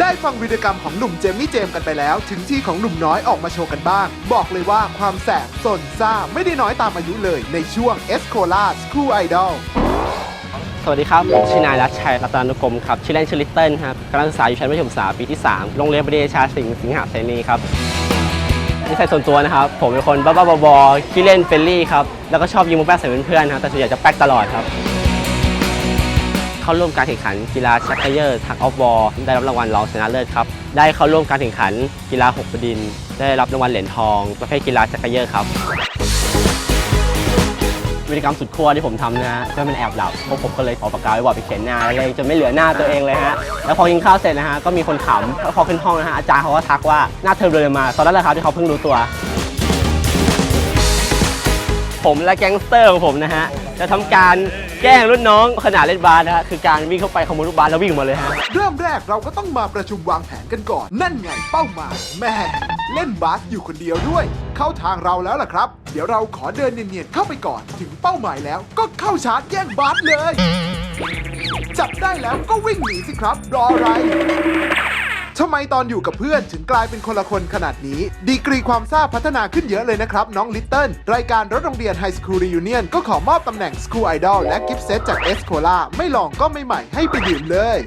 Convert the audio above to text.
ได้ฟังวิดีกรรมของหนุ่มเจมมี่เจมส์กันไปแล้ว ถึงที่ของหนุ่มน้อยออกมาโชว์กันบ้าง บอกเลยว่าความแสบสนซ่าไม่ได้น้อยตามอายุเลยในช่วง e s c o l a School Idol สวัสดีครับผมชื่อนายรัชชัยรัตนานุกรมครับ ชื่อเล่นชื่อลิตเติ้ลครับกำลังศึกษาอยู่ชั้นมัธยมศึกษาปีที่ 3 โรงเรียนบดีชาสิงห์สิงหาเสนีครับนิสัยส่วนตัวนะครับ ผมเป็นคนบ้าๆบอๆขี้เล่นเฟรนลี่ครับ แล้วก็ชอบยิงมุกแป๊กใส่เพื่อนๆครับแต่ส่วนใหญ่จะแป๊กตลอดครับ เข้าร่วมการแข่งขันกีฬาชักเขยอร์ทักออฟบอลได้รับรางวัลรองชนะเลิศครับ ได้เข้าร่วมการแข่งขันกีฬาหกประดิน ได้รับรางวัลเหรียญทอง ประเภทกีฬาชักเขยอร์ครับวิธีกรรมสุดขั้วที่ผมทำนะฮะก็เป็นแอบหลับพวกผมก็เลยเอาปากกาไว้บอร์ดไปเขียนหน้าเลยจนไม่เหลือหน้าตัวเองเลยฮะแล้วพอกินข้าวเสร็จนะฮะก็มีคนขำแล้วพอขึ้นห้องนะฮะอาจารย์เขาก็ทักว่าหน้าเธอเลอมาตอนนั้นแหละครับที่เขาเพิ่งรู้ตัว ผมและแก๊งสเตอร์ของผมนะฮะจะทำการ แกล้งรุ่นน้องขณะเล่นบาสนะฮะคือการวิ่งเข้าไปขโมยลูกบาสแล้ววิ่งออกมาเลยฮะ เริ่มแรกเราก็ต้องมาประชุมวางแผนกันก่อน นั่นไงเป้าหมายแม่เล่นบาสอยู่คนเดียวด้วย เข้าทางเราแล้วล่ะครับ เดี๋ยวเราขอเดินเนียนๆเข้าไปก่อน ถึงเป้าหมายแล้วก็เข้าชาร์จแย่งบาสเลย จับได้แล้วก็วิ่งหนีสิครับ รออะไร ทำไมตอนอยู่กับเพื่อนถึงกลายเป็นคนละคนขนาดนี้ ดีกรีความทราบพัฒนาขึ้นเยอะเลยนะครับ น้องลิตเติ้ลรายการรถโรงเรียนไฮสคูลรียูเนียนก็ขอมอบตำแหน่งสคูลไอดอลและกิฟต์เซตจากเอสโคลาไม่ลองก็ไม่ใหม่ให้ไปดื่มเลย